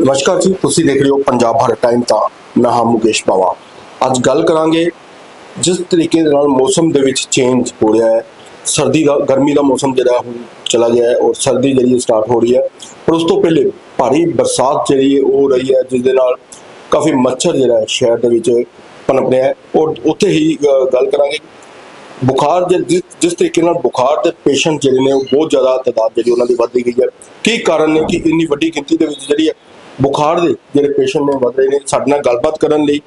ਨਮਸਕਾਰ ਜੀ, ਤੁਸੀਂ ਦੇਖ ਰਹੇ ਹੋ ਪੰਜਾਬ ਹਰ ਟਾਈਮ ਤਾਂ ਮੈਂ ਹਾਂ ਮੁਕੇਸ਼ ਬਾਵਾ। ਅੱਜ ਗੱਲ ਕਰਾਂਗੇ ਜਿਸ ਤਰੀਕੇ ਦੇ ਨਾਲ ਮੌਸਮ ਦੇ ਵਿੱਚ ਚੇਂਜ ਹੋ ਰਿਹਾ ਹੈ। ਸਰਦੀ ਦਾ, ਗਰਮੀ ਦਾ ਮੌਸਮ ਜਿਹੜਾ ਹੁਣ ਚਲਾ ਗਿਆ ਹੈ ਔਰ ਸਰਦੀ ਜਿਹੜੀ ਸਟਾਰਟ ਹੋ ਰਹੀ ਹੈ। ਪਰ ਉਸ ਤੋਂ ਪਹਿਲੇ ਭਾਰੀ ਬਰਸਾਤ ਜਿਹੜੀ ਹੈ ਉਹ ਹੋ ਰਹੀ ਹੈ, ਜਿਸ ਦੇ ਨਾਲ ਕਾਫੀ ਮੱਛਰ ਜਿਹੜਾ ਸ਼ਹਿਰ ਦੇ ਵਿੱਚ ਪਨਪ ਰਿਹਾ ਹੈ। ਔਰ ਉੱਥੇ ਹੀ ਗੱਲ ਕਰਾਂਗੇ। ਬੁਖਾਰ ਦੇ, ਜਿਸ ਜਿਸ ਤਰੀਕੇ ਨਾਲ ਬੁਖਾਰ ਦੇ ਪੇਸ਼ੈਂਟ ਜਿਹੜੇ ਨੇ, ਉਹ ਬਹੁਤ ਜ਼ਿਆਦਾ ਤਾਦਾਦ ਜਿਹੜੀ ਉਹਨਾਂ ਦੀ ਵੱਧਦੀ ਗਈ ਹੈ। ਕੀ ਕਾਰਨ ਨੇ, ਕਿ ਇੰਨੀ ਵੱਡੀ ਗਿਣਤੀ ਦੇ ਵਿੱਚ ਜਿਹੜੀ ਹੈ ਬੁਖਾਰ ਦੇ ਜਿਹੜੇ ਪੇਸ਼ੈਂਟ ਨੇ ਵੱਧ ਰਹੇ ਨੇ ਸਾਡੇ ਨਾਲ ਗੱਲਬਾਤ ਕਰਨ ਲਈ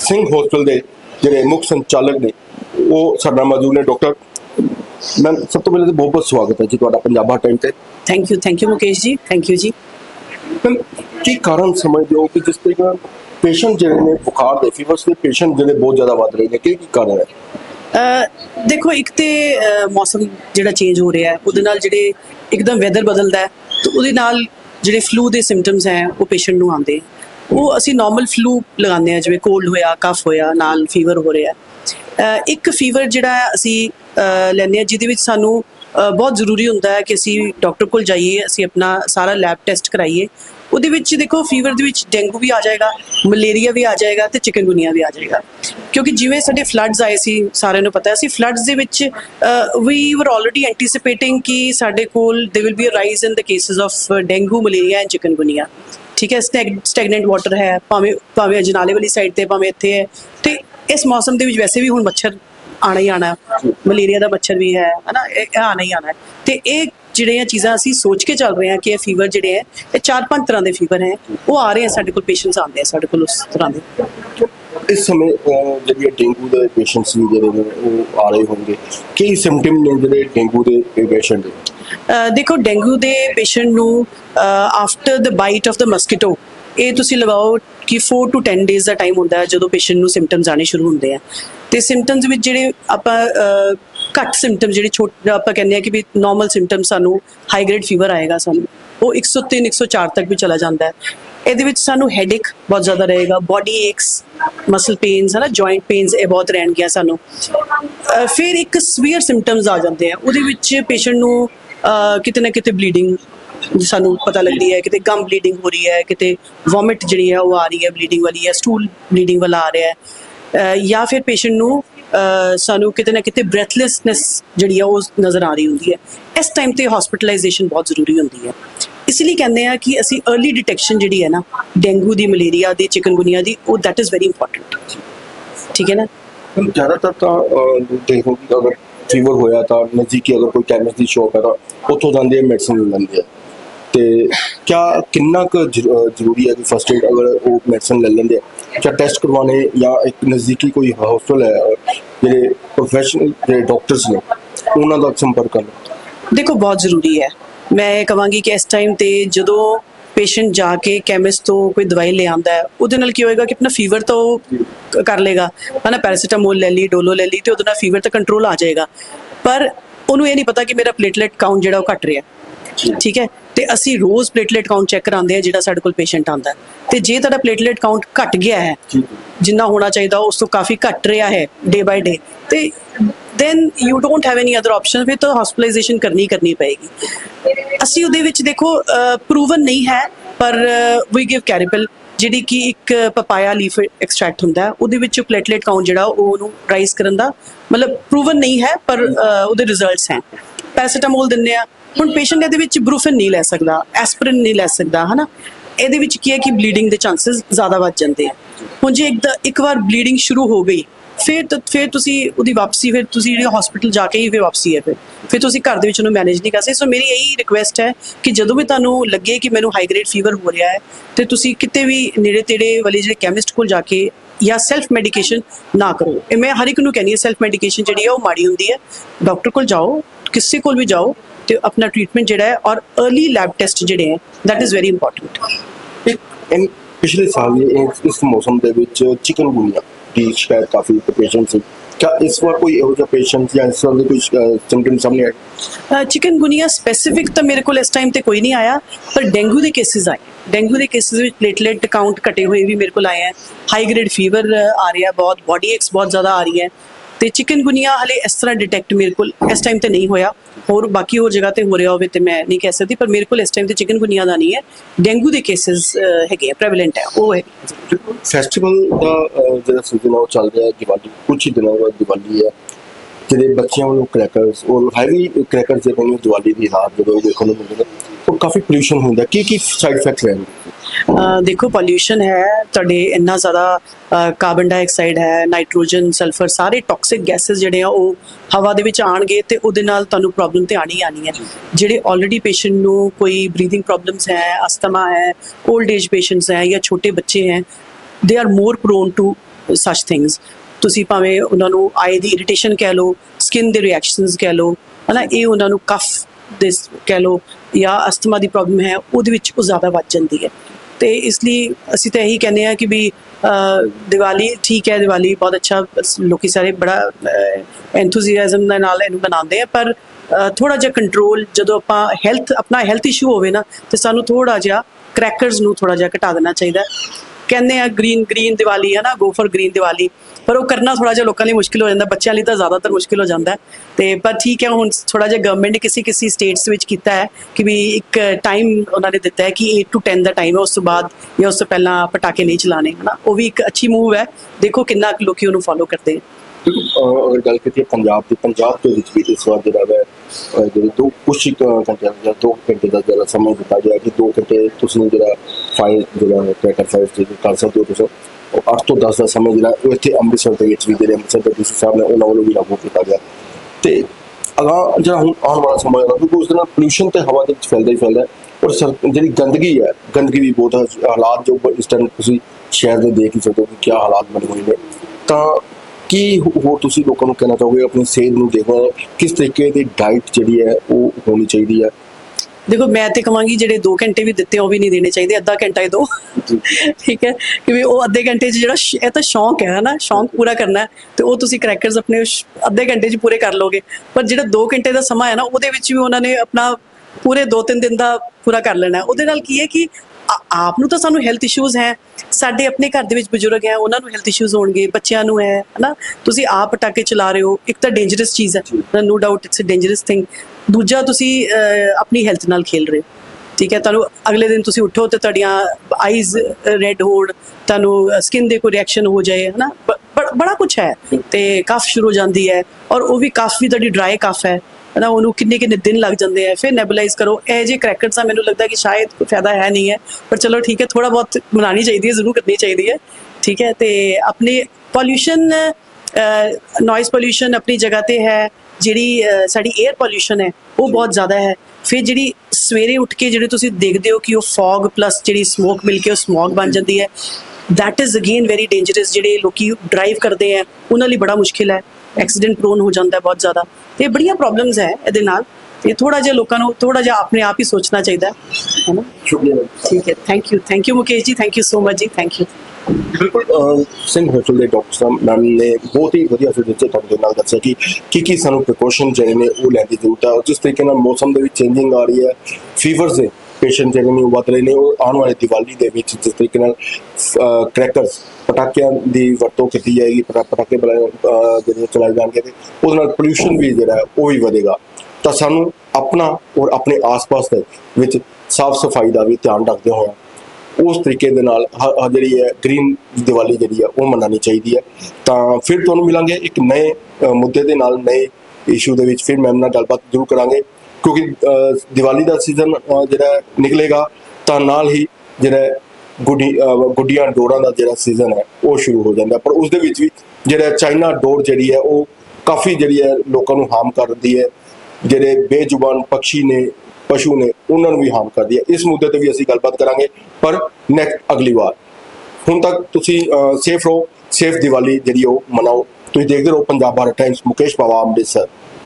ਸਿੰਘ ਹਸਪੀਟਲ ਦੇ ਜਿਹੜੇ ਮੁੱਖ ਸੰਚਾਲਕ ਨੇ ਉਹ ਸਾਡੇ ਮੌਜੂਦ ਨੇ ਡਾਕਟਰ ਮੈਂ ਸਭ ਤੋਂ ਪਹਿਲੇ ਬਹੁਤ ਬਹੁਤ ਸਵਾਗਤ ਹੈ ਜੀ ਤੁਹਾਡਾ ਪੰਜਾਬਾ ਟਾਈਮ ਤੇ। Thank you thank you Mukesh ji thank you ਜੀ। ਕੀ ਕਾਰਨ ਸਮਝਦੇ ਹੋ ਕਿ ਜਿਸ ਤਰੀਕੇ ਪੇਸ਼ੈਂਟ ਜਿਹੜੇ ਨੇ ਬੁਖਾਰ ਦੇ ਫੀਵਰਸ ਦੇ ਪੇਸ਼ੈਂਟ ਜਿਹੜੇ ਬਹੁਤ ਜ਼ਿਆਦਾ ਵੱਧ ਰਹੇ ਨੇ ਕੀ ਕੀ ਕਾਰਨ ਹੈ? ਦੇਖੋ ਇੱਕ ਤੇ ਮੌਸਮ ਜਿਹੜਾ ਚੇਂਜ ਹੋ ਰਿਹਾ ਹੈ ਉਹਦੇ ਨਾਲ ਜਿਹੜੇ ਇੱਕਦਮ ਵੈਦਰ ਬਦਲਦਾ ਹੈ ਤੇ ਉਹਦੇ ਨਾਲ ਜਿਹੜੇ ਫਲੂ ਦੇ ਸਿੰਪਟਮਸ ਹੈ, ਉਹ ਪੇਸ਼ੈਂਟ ਨੂੰ ਆਉਂਦੇ। ਉਹ ਅਸੀਂ ਨਾਰਮਲ ਫਲੂ ਲਗਾਉਂਦੇ ਆ ਜਿਵੇਂ ਕੋਲਡ ਹੋਇਆ ਕਫ ਹੋਇਆ, ਨਾਲ ਫੀਵਰ ਹੋ ਰਿਹਾ। ਇੱਕ ਫੀਵਰ ਜਿਹੜਾ ਅਸੀਂ ਲੈਂਦੇ ਆ ਜਿਹਦੇ ਵਿੱਚ ਸਾਨੂੰ ਬਹੁਤ ਜ਼ਰੂਰੀ ਹੁੰਦਾ ਹੈ ਕਿ ਅਸੀਂ ਡਾਕਟਰ ਕੋਲ ਜਾਈਏ, ਅਸੀਂ ਆਪਣਾ ਸਾਰਾ ਲੈਬ ਟੈਸਟ ਕਰਾਈਏ। ਉਹਦੇ ਵਿੱਚ ਦੇਖੋ ਫੀਵਰ ਦੇ ਵਿੱਚ ਡੇਂਗੂ ਵੀ ਆ ਜਾਏਗਾ, ਮਲੇਰੀਆ ਵੀ ਆ ਜਾਏਗਾ ਤੇ ਚਿਕਨਗੁਨੀਆ ਵੀ ਆ ਜਾਏਗਾ। ਕਿਉਂਕਿ ਜਿਵੇਂ ਸਾਡੇ ਫਲੱਡਸ ਆਏ ਸੀ, ਸਾਰਿਆਂ ਨੂੰ ਪਤਾ ਸੀ ਫਲੱਡਸ ਦੇ ਵਿੱਚ ਵੀ ਵਰ ਆਲਰੇਡੀ ਐਂਟੀਸਿਪੇਟਿੰਗ ਕਿ ਸਾਡੇ ਕੋਲ ਦੇ will be a rise in the cases of dengue, malaria and chikungunya. ਠੀਕ ਹੈ ਸਟੈਗਨੈਂਟ ਵਾਟਰ ਹੈ, ਭਾਵੇਂ ਭਾਵੇਂ ਅਜਨਾਲੇ ਵਾਲੀ ਸਾਈਡ ਤੇ, ਭਾਵੇਂ ਇੱਥੇ ਹੈ। ਤੇ ਇਸ ਮੌਸਮ ਦੇ ਵਿੱਚ ਵੈਸੇ ਵੀ ਹੁਣ ਮੱਛਰ ਆਣਾ ਹੀ ਆਣਾ, ਮਲੇਰੀਆ ਦਾ ਮੱਛਰ ਵੀ ਹੈ, ਹਨਾ ਇਹ ਇਹ ਆਣਾ ਹੀ ਆਣਾ ਹੈ। ਤੇ ਇਹ ਜਿਹੜੀਆਂ ਚੀਜ਼ਾਂ ਅਸੀਂ ਸੋਚ ਕੇ ਚੱਲ ਰਹੇ ਹਾਂ ਕਿ ਇਹ ਫੀਵਰ ਜਿਹੜੇ ਹੈ ਇਹ ਚਾਰ ਪੰਜ ਤਰ੍ਹਾਂ ਦੇ ਫੀਵਰ ਹੈ ਉਹ ਆ ਰਹੇ ਆ ਸਾਡੇ ਕੋਲ ਪੇਸ਼ੈਂਟਸ ਆਉਂਦੇ ਆ ਸਾਡੇ ਕੋਲ ਉਸ ਤਰ੍ਹਾਂ ਦੇ। ਇਸ ਸਮੇਂ ਜਿਹੜੀ ਡੇਂਗੂ ਦੇ ਪੇਸ਼ੈਂਟਸ ਵੀ ਜਿਹੜੇ ਨੇ ਉਹ ਆ ਰਹੇ ਹੋਣਗੇ। ਕੀ ਸਿੰਪਟਮ ਨੇ ਜਿਹੜੇ ਡੇਂਗੂ ਦੇ ਪੇਸ਼ੈਂਟ ਦੇ? ਦੇਖੋ ਡੇਂਗੂ ਦੇ ਪੇਸ਼ੈਂਟ ਨੂੰ after the bite of the mosquito ਇਹ ਤੁਸੀਂ ਲਗਾਓ ਕਿ 4 ਟੂ 10 ਡੇਜ਼ ਦਾ ਟਾਈਮ ਹੁੰਦਾ ਹੈ ਜਦੋਂ ਪੇਸ਼ੈਂਟ ਨੂੰ ਸਿੰਪਟਮਸ ਆਣੇ ਸ਼ੁਰੂ ਹੁੰਦੇ ਆ। ਤੇ ਸਿੰਪਟਮਸ ਵਿੱਚ ਜਿਹੜੇ ਆਪਾਂ ਘੱਟ ਸਿੰਪਟਮ ਜਿਹੜੇ ਛੋਟੇ, ਆਪਾਂ ਕਹਿੰਦੇ ਆ ਕਿ ਵੀ ਨਾਰਮਲ ਸਿੰਪਟਮ ਸਾਨੂੰ ਹਾਈ ਗ੍ਰੇਡ ਫੀਵਰ ਆਏਗਾ ਸਾਨੂੰ, ਉਹ 103 104 ਤੱਕ ਵੀ ਚਲਾ ਜਾਂਦਾ ਹੈ। ਇਹਦੇ ਵਿੱਚ ਸਾਨੂੰ ਹੈਡੇਕ ਬਹੁਤ ਜ਼ਿਆਦਾ ਰਹੇਗਾ ਬਾਡੀ ਏਕਸ ਮਸਲ ਪੇਨਸ ਹੈ ਨਾ ਜੁਆਇੰਟ ਪੇਨਸ ਇਹ ਬਹੁਤ ਰਹਿਣਗੀਆਂ ਸਾਨੂੰ। ਫਿਰ ਇੱਕ ਸਵੀਅਰ ਸਿੰਪਟਮਸ ਆ ਜਾਂਦੇ ਆ, ਉਹਦੇ ਵਿੱਚ ਪੇਸ਼ੈਂਟ ਨੂੰ ਕਿਤੇ ਨਾ ਕਿਤੇ ਬਲੀਡਿੰਗ ਸਾਨੂੰ ਪਤਾ ਲੱਗਦੀ ਹੈ, ਕਿਤੇ ਗਮ ਬਲੀਡਿੰਗ ਹੋ ਰਹੀ ਹੈ, ਕਿਤੇ ਵੋਮਿਟ ਜਿਹੜੀ ਹੈ ਉਹ ਆ ਰਹੀ ਹੈ ਬਲੀਡਿੰਗ ਵਾਲੀ ਹੈ ਸਟੂਲ ਬਲੀਡਿੰਗ ਵਾਲਾ ਆ ਰਿਹਾ ਹੈ। ਜਾਂ ਫਿਰ ਪੇਸ਼ੈਂਟ ਨੂੰ ਸਾਨੂੰ ਕਿਤੇ ਨਾ ਕਿਤੇ ਬ੍ਰੈਥਲੈਸਨੈਸ ਜਿਹੜੀ ਹੈ ਉਹ ਨਜ਼ਰ ਆ ਰਹੀ ਹੁੰਦੀ ਹੈ। ਇਸ ਟਾਈਮ ਤੇ ਹਸਪੀਟਲਾਈਜੇਸ਼ਨ ਬਹੁਤ ਜ਼ਰੂਰੀ ਹੁੰਦੀ ਹੈ। ਇਸ ਲਈ ਕਹਿੰਦੇ ਆ ਕਿ ਅਸੀਂ अर्ਲੀ ਡਿਟੈਕਸ਼ਨ ਜਿਹੜੀ ਹੈ ਨਾ, ਡੇਂਗੂ ਦੀ, ਮਲੇਰੀਆ ਦੀ, ਚਿਕਨਗੁਨੀਆ ਦੀ, ਉਹ ਦੈਟ ਇਜ਼ ਵੈਰੀ ਇੰਪੋਰਟੈਂਟ ਠੀਕ ਹੈ ਨਾ? ਜ਼ਿਆਦਾਤਰ ਤਾਂ ਦੇਖੋ ਕਿ ਅਗਰ ਫੀਵਰ ਹੋਇਆ ਤਾਂ ਨਜ਼ਦੀਕੀ ਅਗਰ ਕੋਈ ਕੈਮਿਸਟ ਦੀ ਸ਼ੋਪ ਹੈ ਤਾਂ ਉੱਥੋਂ ਜਾਂਦੇ ਮੈਡੀਸਿਨ ਲੈਂਦੇ ਆ ਤੇ ਕਿਆ ਕਿੰਨਾ ਕੁ ਜ਼ਰੂ- ਜ਼ਰੂਰੀ ਹੈ ਕਿ ਫਸਟ ਏਡ ਅਗਰ ਉਹ ਮੈਡੀਸਿਨ ਲੈ ਲੈਂਦੇ ਆ? ਜਾਂ ਟੈਸਟ ਕਰਵਾਉਣੇ ਜਾਂ ਇੱਕ ਨਜ਼ਦੀਕੀ ਕੋਈ ਹਸਪਤਾਲ ਹੈ, ਜਿਹੜੇ ਪ੍ਰੋਫੈਸ਼ਨਲ ਜਿਹੜੇ ਡਾਕਟਰਸ ਨੇ, ਉਹਨਾਂ ਦਾ ਸੰਪਰਕ ਕਰਨਾ? ਦੇਖੋ, ਬਹੁਤ ਜ਼ਰੂਰੀ ਹੈ। ਮੈਂ ਇਹ ਕਹਾਂਗੀ ਕਿ ਇਸ ਟਾਈਮ ਤੇ ਜਦੋਂ ਪੇਸ਼ੈਂਟ ਜਾ ਕੇ ਕੈਮਿਸਟ ਤੋਂ ਕੋਈ ਦਵਾਈ ਲੈ ਹੈ, ਉਹਦੇ ਨਾਲ ਕੀ ਹੋਏਗਾ ਕਿ ਆਪਣਾ ਫੀਵਰ ਤਾਂ ਉਹ ਕ- ਕਰ ਲੇਗਾ ਹਨਾ ਪੈਰਾਸੀਟਾਮੋਲ ਲੈ ਲਈ, ਡੋਲੋ ਲੈ ਲਈ ਤੇ ਉਹਦੇ ਨਾਲ ਫੀਵਰ ਤਾਂ ਕੰਟਰੋਲ ਆ ਜਾਏਗਾ। ਪਰ ਉਹਨੂੰ ਇਹ ਨਹੀਂ ਪਤਾ ਕਿ ਮੇਰਾ ਪਲੇਟਲੇਟ ਕਾਊਂਟ ਜਿਹੜਾ ਉਹ ਘਟ ਰਿਹਾ। ਠੀਕ ਹੈ? ਤੇ ਅਸੀਂ ਰੋਜ਼ ਪਲੇਟਲੇਟ ਕਾਊਂਟ ਚੈੱਕ ਕਰਾਉਂਦੇ ਆ ਜਿਹੜਾ ਸਾਡੇ ਕੋਲ ਪੇਸ਼ੈਂਟ ਆਉਂਦਾ ਹੈ। ਤੇ ਜੇ ਤੁਹਾਡਾ ਪਲੇਟਲੇਟ ਕਾਊਂਟ ਘਟ ਗਿਆ ਹੈ ਜਿੰਨਾ ਹੋਣਾ ਚਾਹੀਦਾ ਉਸ ਤੋਂ ਕਾਫੀ ਘਟ ਰਿਹਾ ਹੈ ਡੇ ਬਾਈ ਡੇ ਤੇ then you don't have any other option ਫਿਰ ਤਾਂ ਹਸਪੀਟਲਾਈਜੇਸ਼ਨ ਕਰਨੀ ਕਰਨੀ ਪਏਗੀ। ਅਸੀਂ ਉਹਦੇ ਵਿੱਚ ਦੇਖੋ ਪ੍ਰੂਵਨ ਨਹੀਂ ਹੈ ਪਰ ਵੀ ਗਿਵ ਕੈਰੀਪਲ ਜਿਹੜੀ ਕਿ ਇੱਕ ਪਪਾਇਆ ਲੀਫ ਐਕਸਟ੍ਰੈਕਟ ਹੁੰਦਾ ਉਹਦੇ ਵਿੱਚ ਪਲੇਟਲੇਟ ਕਾਊਂਟ ਜਿਹੜਾ ਉਹ ਉਹਨੂੰ ਰਾਈਜ਼ ਕਰਨ ਦਾ ਮਤਲਬ ਪ੍ਰੂਵਨ ਨਹੀਂ ਹੈ ਪਰ ਉਹਦੇ ਰਿਜ਼ਲਟਸ ਹੈ। ਪੈਰਾਸੀਟਾਮੋਲ ਦਿੰਦੇ ਆ ਹੁਣ ਪੇਸ਼ੈਂਟ ਇਹਦੇ ਵਿੱਚ ਬਰੂਫਨ ਨਹੀਂ ਲੈ ਸਕਦਾ ਐਸਪਰਿਨ ਨਹੀਂ ਲੈ ਸਕਦਾ, ਹਨਾ? ਇਹਦੇ ਵਿੱਚ ਕੀ ਹੈ ਕਿ ਬਲੀਡਿੰਗ ਦੇ ਚਾਂਸਸ ਜ਼ਿਆਦਾ ਵੱਧ ਜਾਂਦੇ ਆ। ਹੁਣ ਜੇ ਇੱਕ ਇੱਕ ਵਾਰ ਬਲੀਡਿੰਗ ਸ਼ੁਰੂ ਹੋ ਗਈ, ਫਿਰ ਫਿਰ ਤੁਸੀਂ ਉਹਦੀ ਵਾਪਸੀ, ਫਿਰ ਤੁਸੀਂ ਜਿਹੜੇ ਹਸਪੀਟਲ ਜਾ ਕੇ ਹੀ ਫਿਰ ਵਾਪਸੀ ਹੈ ਫਿਰ। ਫਿਰ ਤੁਸੀਂ ਘਰ ਦੇ ਵਿੱਚ ਉਹਨੂੰ ਮੈਨੇਜ ਨਹੀਂ ਕਰ ਸਕਦੇ। ਸੋ ਮੇਰੀ ਇਹੀ ਰਿਕੁਐਸਟ ਹੈ ਕਿ ਜਦੋਂ ਵੀ ਤੁਹਾਨੂੰ ਲੱਗੇ ਕਿ ਮੈਨੂੰ ਹਾਈ ਗ੍ਰੇਡ ਫੀਵਰ ਹੋ ਰਿਹਾ ਹੈ, ਤੇ ਤੁਸੀਂ ਕਿਤੇ ਵੀ ਨੇੜੇ ਤੇੜੇ ਵਾਲੇ ਜਿਹੜੇ ਕੈਮਿਸਟ ਕੋਲ ਜਾ ਕੇ ਜਾਂ ਸੈਲਫ ਮੈਡੀਕੇਸ਼ਨ ਨਾ ਕਰੋ। ਇਹ ਮੈਂ ਹਰ ਇੱਕ ਨੂੰ ਕਹਿੰਦੀ ਹਾਂ ਸੈਲਫ ਮੈਡੀਕੇਸ਼ਨ ਜਿਹੜੀ ਹੈ ਉਹ ਮਾੜੀ ਹੁੰਦੀ ਹੈ। ਡਾਕਟਰ ਕੋਲ ਜਾਓ, ਕਿਸੇ ਕੋਲ ਵੀ ਜਾਓ ਤੇ ਆਪਣਾ ਟ੍ਰੀਟਮੈਂਟ ਜਿਹੜਾ ਹੈ ਔਰ अर्ਲੀ ਲੈਬ ਟੈਸਟ ਜਿਹੜੇ ਹੈ ਦੈਟ ਇਜ਼ ਵੈਰੀ ਇੰਪੋਰਟੈਂਟ ਇੱਕ ਇਨ ਪਿਛਲੇ ਸਾਲ ਇਸ- ਮੌਸਮ ਦੇ ਵਿੱਚ ਚਿਕਨਗੁਨੀਆ ਦੀ ਸ਼ਿਕਾਇਤ ਕਾਫੀ ਪੇਸ਼ੈਂਟ ਸੀ। ਇਸ ਵਾਰ ਕੋਈ ਇਹੋ ਜਿਹਾ ਪੇਸ਼ੈਂਟ ਜਾਂ ਇਸ ਤਰ੍ਹਾਂ ਦੇ ਕੋਈ ਸਿੰਪਟਮ ਸਾਹਮਣੇ ਆਏ? ਚਿਕਨਗੁਨੀਆ ਸਪੈਸੀਫਿਕ ਤਾਂ ਮੇਰੇ ਕੋਲ ਇਸ ਟਾਈਮ ਤੇ ਕੋਈ ਨਹੀਂ ਆਇਆ ਪਰ ਡੇਂਗੂ ਦੇ ਕੇਸਿਸ ਆਏ। ਡੇਂਗੂ ਦੇ ਕੇਸਿਸ ਵਿੱਚ ਪਲੇਟਲੇਟ ਕਾਊਂਟ ਘਟੇ ਹੋਏ ਵੀ ਮੇਰੇ ਕੋਲ ਆਏ ਹੈ। ਹਾਈ ਗ੍ਰੇਡ ਫੀਵਰ ਆ ਰਿਹਾ ਬਹੁਤ ਬਾਡੀ ਐਕਸ ਬਹੁਤ ਜ਼ਿਆਦਾ ਆ ਰਹੀ ਹੈ। ਤੇ ਚਿਕਨਗੁਨੀਆ ਹਲੇ ਇਸ ਤਰ੍ਹਾਂ ਡਿਟੈਕਟ ਮੇਰੇ ਕੋਲ ਇਸ ਟਾਈਮ ਤੇ ਨਹੀਂ ਹੋਇਆ। ਹੋਰ ਬਾਕੀ ਹੋਰ ਜਗ੍ਹਾ ਤੇ ਹੋ ਰਿਹਾ ਹੋਵੇ ਤੇ ਮੈਂ ਨਹੀਂ ਕਹਿ ਸਕਦੀ, ਪਰ ਮੇਰੇ ਕੋਲ ਇਸ ਟਾਈਮ ਤੇ ਚਿਕਨਗੁਨੀਆ ਦਾ ਨਹੀਂ ਹੈ। ਡੇਂਗੂ ਦੇ ਕੇਸਿਸ ਹੈਗੇ ਪ੍ਰੈਵਲੈਂਟ ਹੈ, ਉਹ ਹੈ। ਫੈਸਟੀਵਲ ਦਾ ਜਿਹੜਾ ਸੀਜ਼ਨ ਉਹ ਚੱਲ ਰਿਹਾ ਹੈ ਦੀਵਾਲੀ। ਕੁਝ ਹੀ ਦਿਨਾਂ ਬਾਅਦ ਦੀਵਾਲੀ ਹੈ। ਜਿਹੜੇ ਬੱਚਿਆਂ ਵੱਲੋਂ ਕ੍ਰੈਕਰਸ ਔਰ ਹੈਵੀ ਕ੍ਰੈਕਰਸ ਜਿਹੜੇ ਨੇ ਦੀਵਾਲੀ ਦੀ ਰਾਤ ਜਦੋਂ ਦੇਖਣ ਨੂੰ ਮਿਲਦੇ ਨੇ, ਉਹ ਕਾਫੀ ਪੋਲੂਸ਼ਨ ਹੁੰਦਾ ਕੀ ਕੀ ਸਾਈਡ ਇਫੈਕਟਸ ਰਹਿੰਦੇ ਦੇਖੋ ਪੋਲਿਊਸ਼ਨ ਹੈ, ਤੁਹਾਡੇ ਇੰਨਾ ਜ਼ਿਆਦਾ ਕਾਰਬਨ ਡਾਈਆਕਸਾਈਡ ਹੈ ਨਾਈਟ੍ਰੋਜਨ ਸਲਫਰ ਸਾਰੇ ਟੌਕਸਿਕ ਗੈਸਸ ਜਿਹੜੇ ਆ, ਉਹ ਹਵਾ ਦੇ ਵਿੱਚ ਆਣਗੇ ਤੇ ਉਹਦੇ ਨਾਲ ਤੁਹਾਨੂੰ ਪ੍ਰੋਬਲਮ ਤੇ ਆਣੀ ਹੀ ਆਣੀ ਹੈ। ਜਿਹੜੇ ਆਲਰੇਡੀ ਪੇਸ਼ੈਂਟ ਨੂੰ ਕੋਈ ਬਰੀਥਿੰਗ ਪ੍ਰੋਬਲਮਸ ਹੈ ਅਸਥਮਾ ਹੈ 올ਡ ਏਜ ਪੇਸ਼ੈਂਟਸ ਹੈ ਜਾਂ ਛੋਟੇ ਬੱਚੇ ਹੈ they are more prone to such things ਤੁਸੀਂ ਭਾਵੇਂ ਉਹਨਾਂ ਨੂੰ ਆਈ ਦੀ ਇਰੀਟੇਸ਼ਨ ਕਹਿ ਲਓ ਸਕਿਨ ਦੇ ਰਿਐਕਸ਼ਨਸ ਕਹਿ ਲਓ, ਹਨਾ, ਇਹ ਉਹਨਾਂ ਨੂੰ ਕਫ ਦੇ ਕਹਿ ਲਓ ਜਾਂ ਅਸਥਮਾ ਦੀ ਪ੍ਰੋਬਲਮ ਹੈ, ਉਹਦੇ ਵਿੱਚ ਉਹ ਜ਼ਿਆਦਾ ਵੱਧ ਜਾਂਦੀ ਹੈ। ਤੇ ਇਸ ਲਈ ਅਸੀਂ ਤਾਂ ਇਹੀ ਕਹਿੰਦੇ ਆ ਕਿ ਵੀ ਅਹ, ਦੀਵਾਲੀ ਠੀਕ ਹੈ ਦੀਵਾਲੀ ਬਹੁਤ ਅੱਛਾ ਸ- ਲੋਕੀ ਸਾਰੇ ਬੜਾ ਐਂਥੂਸੀਆਜ਼ਮ ਦੇ ਨਾਲ ਇਹਨੂੰ ਮਨਾਉਂਦੇ ਆ ਪਰ ਥੋੜਾ ਜਿਹਾ ਕੰਟਰੋਲ ਜਦੋਂ ਆਪਾਂ ਹੈਲਥ ਆਪਣਾ ਹੈਲਥ ਇਸ਼ੂ ਹੋਵੇ ਨਾ ਤੇ ਸਾਨੂੰ ਥੋੜਾ ਜਿਹਾ ਕ੍ਰੈਕਰਸ ਨੂੰ ਥੋੜਾ ਜਿਹਾ ਘਟਾ ਦੇਣਾ ਚਾਹੀਦਾ ਕਹਿੰਦੇ ਆ ਗ੍ਰੀਨ ਗ੍ਰੀਨ ਦੀਵਾਲੀ ਹੈ ਨਾ ਗੋ ਫॉर ਗ੍ਰੀਨ ਦੀਵਾਲੀ। ਪਰ ਉਹ ਕਰਨਾ ਥੋੜਾ ਜਿਹਾ ਲੋਕਾਂ ਲਈ ਮੁਸ਼ਕਿਲ ਹੋ ਜਾਂਦਾ, ਬੱਚਿਆਂ ਲਈ ਤਾਂ ਜ਼ਿਆਦਾਤਰ ਮੁਸ਼ਕਿਲ ਹੋ ਜਾਂਦਾ ਤੇ ਪਰ ਠੀਕ ਹੈ, ਹੁਣ ਥੋੜਾ ਜਿਹਾ ਗਵਰਨਮੈਂਟ ਨੇ ਕਿਸੇ ਕਿਸੇ ਸਟੇਟਸ ਵਿੱਚ ਕੀਤਾ ਹੈ ਕਿ ਵੀ ਇੱਕ ਟਾਈਮ ਉਹਨਾਂ ਨੇ ਦਿੱਤਾ ਹੈ ਕਿ 8 ਤੋਂ 10 ਦਾ ਟਾਈਮ ਹੈ, ਉਸ ਤੋਂ ਬਾਅਦ ਜਾਂ ਉਸ ਤੋਂ ਪਹਿਲਾਂ ਪਟਾਕੇ ਨਹੀਂ ਚਲਾਣੇ ਹਨਾ? ਉਹ ਵੀ ਇੱਕ ਅੱਛੀ ਮੂਵ ਹੈ। ਦੇਖੋ ਕਿੰਨਾ ਲੋਕੀ ਉਹਨੂੰ ਫੋਲੋ ਕਰਦੇ ਹੈ। ਅਗਰ ਗੱਲ ਕਰੀਏ ਪੰਜਾਬ ਦੀ, ਪੰਜਾਬ ਦੇ ਵਿੱਚ ਵੀ ਇਸ ਵਾਰ ਜਿਹੜਾ ਹੈ ਜਿਹੜੇ ਦੋ, ਕੁਛ ਘੰਟੇ ਦਾ ਦੋ ਘੰਟੇ ਦਾ ਜਿਹੜਾ ਸਮਾਂ ਦਿੱਤਾ ਗਿਆ ਕਿ ਦੋ ਘੰਟੇ ਤੁਸੀਂ ਜਿਹੜਾ ਫਾਈਲ ਜਿਹੜਾ ਕ੍ਰੈਕਰ ਫਾਈਲ ਕਰ ਸਕਦੇ ਹੋ ਤੁਸੀਂ। 8 ਤੋਂ 10 ਦਾ ਸਮਾਂ ਜਿਹੜਾ ਉਹ ਇੱਥੇ ਅੰਮ੍ਰਿਤਸਰ ਦੇ ਵਿੱਚ ਵੀ ਜਿਹੜੇ ਅੰਮ੍ਰਿਤਸਰ ਦੇ ਡੀਸੀ ਸਾਹਿਬ ਨੇ ਉਹਨਾਂ ਵੱਲੋਂ ਵੀ ਲਾਗੂ ਕੀਤਾ ਗਿਆ ਤੇ ਅਗਾਂਹ ਜਿਹੜਾ ਹੁਣ ਆਉਣ ਵਾਲਾ ਸਮਾਂ ਹੈ ਕਿਉਂਕਿ ਉਸ ਦੇ ਨਾਲ ਪੋਲੂਸ਼ਨ ਤੇ ਹਵਾ ਦੇ ਵਿੱਚ ਫੈਲਦਾ ਹੀ ਫੈਲਦਾ ਔਰ ਸਰ ਜਿਹੜੀ ਗੰਦਗੀ ਹੈ ਗੰਦਗੀ ਵੀ ਬਹੁਤ ਹੈ ਹਾਲਾਤ ਜੋ ਇਸ ਟਾਈਮ ਤੁਸੀਂ ਸ਼ਹਿਰ ਦੇ ਦੇਖ ਹੀ ਸਕਦੇ ਹੋ ਕਿ ਕੀ ਹਾਲਾਤ ਬਣੇ ਹੋਏ ਨੇ ਤਾਂ ਕੀ ਹੋਰ ਤੁਸੀਂ ਲੋਕਾਂ ਨੂੰ ਕਹਿਣਾ ਚਾਹੋਗੇ ਆਪਣੀ ਸਿਹਤ ਨੂੰ ਦੇਖੋ ਕਿਸ ਤਰੀਕੇ ਦੀ ਡਾਈਟ ਜਿਹੜੀ ਹੈ ਉਹ ਹੋਣੀ ਚਾਹੀਦੀ ਹੈ ਦੇਖੋ, ਮੈਂ ਤੇ ਕਵਾਂਗੀ ਜਿਹੜੇ 2 ਘੰਟੇ ਵੀ ਦਿੱਤੇ ਉਹ ਵੀ ਨਹੀਂ ਦੇਣੇ ਚਾਹੀਦੇ, ਅੱਧਾ ਘੰਟਾ ਹੀ ਦਿਓ ਠੀਕ ਹੈ? ਕਿ ਉਹ ਅੱਧੇ ਘੰਟੇ 'ਚ ਜਿਹੜਾ ਇਹ ਤਾਂ ਸ਼ੌਂਕ ਹੈ ਨਾ ਸ਼ੌਂਕ ਪੂਰਾ ਕਰਨਾ ਤੇ ਉਹ ਤੁਸੀਂ ਕਰੈਕਰਸ ਆਪਣੇ ਅੱਧੇ ਘੰਟੇ 'ਚ ਪੂਰੇ ਕਰ ਲੋਗੇ ਪਰ ਜਿਹੜਾ 2 ਘੰਟੇ ਦਾ ਸਮਾਂ ਹੈ ਨਾ, ਉਹਦੇ ਵਿੱਚ ਵੀ ਉਹਨਾਂ ਨੇ ਆਪਣਾ ਪੂਰੇ 2-3 ਦਿਨ ਦਾ ਪੂਰਾ ਕਰ ਲੈਣਾ ਉਹਦੇ ਨਾਲ ਕੀ ਹੈ ਕਿ ਆਪ ਨੂੰ ਤਾਂ ਸਾਨੂੰ ਹੈਲਥ ਇਸ਼ੂਜ਼ ਹੈ। ਸਾਡੇ ਆਪਣੇ ਘਰ ਦੇ ਵਿੱਚ ਬਜ਼ੁਰਗ ਹੈ, ਉਹਨਾਂ ਨੂੰ ਹੈਲਥ ਇਸ਼ੂਜ਼ ਹੋਣਗੇ, ਬੱਚਿਆਂ ਨੂੰ ਹੈ, ਹਨਾ? ਤੁਸੀਂ ਆਪ ਪਟਾਕੇ ਚਲਾ ਰਹੇ ਹੋ, ਇੱਕ ਤਾਂ ਡੇਂਜਰਸ ਚੀਜ਼ ਹੈ no doubt it's a dangerous thing ਦੂਜਾ ਤੁਸੀਂ ਆਪਣੀ ਹੈਲਥ ਨਾਲ ਖੇਲ ਰਹੇ ਹੋ। ਠੀਕ ਹੈ, ਤੁਹਾਨੂੰ ਅਗਲੇ ਦਿਨ ਤੁਸੀਂ ਉੱਠੋ ਤੇ ਤੁਹਾਡੀਆਂ ਆਈਜ਼ ਰੈਡ ਹੋਣ, ਤੁਹਾਨੂੰ ਸਕਿਨ ਦੇ ਕੋਈ ਰਿਐਕਸ਼ਨ ਹੋ ਜਾਏ, ਹਨਾ? ਬ- ਬ- ਬੜਾ ਕੁਝ ਹੈ ਤੇ ਕਫ ਸ਼ੁਰੂ ਹੋ ਜਾਂਦੀ ਹੈ ਔਰ ਉਹ ਵੀ ਕਫ ਵੀ ਤੁਹਾਡੀ ਡਰਾਈ ਕਫ ਹੈ, ਹਨਾ? ਉਹਨੂੰ ਕਿੰਨੇ ਕਿੰਨੇ ਦਿਨ ਲੱਗ ਜਾਂਦੇ ਆ ਫਿਰ ਨੈਬੂਲਾਈਜ਼ ਕਰੋ। ਇਹ ਜੇ ਕ੍ਰੈਕਰਸ ਆ, ਮੈਨੂੰ ਲੱਗਦਾ ਕਿ ਸ਼ਾਇਦ ਕੋਈ ਫਾਇਦਾ ਹੈ ਨਹੀਂ ਹੈ, ਪਰ ਚਲੋ ਠੀਕ ਹੈ ਥੋੜਾ ਬਹੁਤ ਬਣਾਉਣੀ ਚਾਹੀਦੀ ਹੈ, ਜ਼ਰੂਰ ਕਰਨੀ ਚਾਹੀਦੀ ਹੈ, ਠੀਕ ਹੈ? ਤੇ ਆਪਣੇ ਪੋਲਿਊਸ਼ਨ ਨੋਇਜ਼ ਪੋਲਿਊਸ਼ਨ ਆਪਣੀ ਜਗ੍ਹਾ ਤੇ ਹੈ ਜਿਹੜੀ ਸਾਡੀ 에ਅਰ ਪੋਲਿਊਸ਼ਨ ਹੈ, ਉਹ ਬਹੁਤ ਜ਼ਿਆਦਾ ਹੈ। ਫਿਰ ਜਿਹੜੀ ਸਵੇਰੇ ਉੱਠ ਕੇ ਜਿਹੜੇ ਤੁਸੀਂ ਦੇਖਦੇ ਹੋ ਕਿ ਉਹ ਫੌਗ ਪਲੱਸ ਜਿਹੜੀ ਸਮੋਕ ਮਿਲ ਕੇ ਉਹ ਸਮੌਗ ਬਣ ਜਾਂਦੀ ਹੈ, that is again very dangerous ਜਿਹੜੇ ਲੋਕੀ ਡਰਾਈਵ ਕਰਦੇ ਆ ਉਹਨਾਂ ਲਈ ਬੜਾ ਮੁਸ਼ਕਿਲ ਹੈ। ਐਕਸੀਡੈਂਟ ਪ੍ਰੋਨ ਹੋ ਜਾਂਦਾ ਹੈ ਬਹੁਤ ਜ਼ਿਆਦਾ। ਤੇ ਬੜੀਆਂ ਪ੍ਰੋਬਲਮਸ ਹੈ ਇਹਦੇ ਨਾਲ। ਤੇ ਥੋੜਾ ਜਿਹਾ ਲੋਕਾਂ ਨੂੰ ਥੋੜਾ ਜਿਹਾ ਆਪਣੇ ਆਪ ਹੀ ਸੋਚਣਾ ਚਾਹੀਦਾ ਹੈ। ਹੈ ਨਾ ਸ਼ੁਕਰੀਆ। ਠੀਕ ਹੈ। Thank you thank you Mukesh ji thank you so much ਜੀ ਥੈਂਕ ਯੂ ਬਿਲਕੁਲ ਸਿੰਘ ਹੋਟਲ ਦੇ ਡਾਕਟਰ ਸਾਹਿਬ ਮੈਮ ਨੇ ਬਹੁਤ ਹੀ ਵਧੀਆ ਸੁਝਾਅ ਤੁਹਾਡੇ ਨਾਲ ਦੱਸਿਆ ਕਿ ਕੀ ਕੀ ਸਾਨੂੰ ਪ੍ਰੀਕਾਸ਼ਨ ਜਿਹੜੇ ਨੇ ਉਹ ਲੈਣ ਦੀ ਜ਼ਰੂਰਤ ਹੈ ਜਿਸ ਤਰੀਕੇ ਨਾਲ ਮੌਸਮ ਦੇ ਵਿੱਚ ਚੇਂਜਿੰਗ ਆ ਰਹੀ ਹੈ ਫੀਵਰਸ ਦੇ ਪੇਸ਼ੈਂਟ ਜਿਹੜੇ ਨੇ ਉਹ ਵੱਧ ਰਹੇ ਨੇ ਉਹ ਆਉਣ ਵਾਲੀ ਦੀਵਾਲੀ ਦੇ ਵਿੱਚ ਜਿਸ ਤਰੀਕੇ ਨਾਲ ਕ੍ਰੈਕਰਸ ਪਟਾਕਿਆਂ ਦੀ ਵਰਤੋਂ ਕੀਤੀ ਜਾਏਗੀ ਪਟਾ- ਪਟਾਕੇ ਜਿਹੜੇ ਚਲਾਏ ਜਾਣਗੇ ਤੇ ਉਹਦੇ ਨਾਲ ਪੋਲੂਸ਼ਨ ਵੀ ਜਿਹੜਾ ਉਹ ਵੀ ਵਧੇਗਾ। ਤਾਂ ਸਾਨੂੰ ਆਪਣਾ ਔਰ ਆਪਣੇ ਆਸ-ਪਾਸ ਦੇ ਵਿੱਚ ਸਾਫ਼ ਸਫ਼ਾਈ ਦਾ ਵੀ ਧਿਆਨ ਰੱਖਦੇ ਹੋਏ ਉਸ ਤਰੀਕੇ ਦੇ ਨਾਲ ਹ- ਜਿਹੜੀ ਹੈ ਗ੍ਰੀਨ ਦੀਵਾਲੀ ਜਿਹੜੀ ਹੈ ਉਹ ਮਨਾਉਣੀ ਚਾਹੀਦੀ ਹੈ। ਤਾਂ ਫਿਰ ਤੁਹਾਨੂੰ ਮਿਲਾਂਗੇ ਇੱਕ ਨਏ ਮੁੱਦੇ ਦੇ ਨਾਲ ਨਏ ਇਸ਼ੂ ਦੇ ਵਿੱਚ ਫਿਰ ਮੈਮ ਨਾਲ ਗੱਲਬਾਤ ਜ਼ਰੂਰ ਕਰਾਂਗੇ। ਕਿਉਂਕਿ ਦੀਵਾਲੀ ਦਾ ਸੀਜ਼ਨ ਜਿਹੜਾ ਨਿਕਲੇਗਾ ਤਾਂ ਨਾਲ ਹੀ ਜਿਹੜਾ ਗੁੱਡੀ ਗੁੱਡੀਆਂ ਡੋਰਾਂ ਦਾ ਜਿਹੜਾ ਸੀਜ਼ਨ ਹੈ ਉਹ ਸ਼ੁਰੂ ਹੋ ਜਾਂਦਾ। ਪਰ ਉਸ ਦੇ ਵਿੱਚ ਵੀ ਜਿਹੜਾ ਚਾਈਨਾ ਡੋਰ ਜਿਹੜੀ ਹੈ ਉਹ ਕਾਫੀ ਜਿਹੜੀ ਹੈ ਲੋਕਾਂ ਨੂੰ ਹਾਰਮ ਕਰਦੀ ਹੈ। ਜਿਹੜੇ ਬੇਜ਼ੁਬਾਨ ਪੰਛੀ ਨੇ, ਪਸ਼ੂ ਨੇ, ਉਹਨਾਂ ਨੂੰ ਵੀ ਹਾਰਮ ਕਰਦੀ ਹੈ। ਇਸ ਮੁੱਦੇ ਤੇ ਵੀ ਅਸੀਂ ਗੱਲਬਾਤ ਕਰਾਂਗੇ, ਪਰ ਨੈਕਸਟ ਅਗਲੀ ਵਾਰ। ਹੁਣ ਤੱਕ ਤੁਸੀਂ ਸੇਫ ਰਹੋ ਸੇਫ ਦੀਵਾਲੀ ਜਿਹੜੀ ਉਹ ਮਨਾਓ। ਤੁਸੀਂ ਦੇਖਦੇ ਰਹੋ ਪੰਜਾਬ ਭਾਰਤ ਟਾਈਮਸ ਮੁਕੇਸ਼ ਬਾਵਾ ਅੰਮ੍ਰਿਤਸਰ।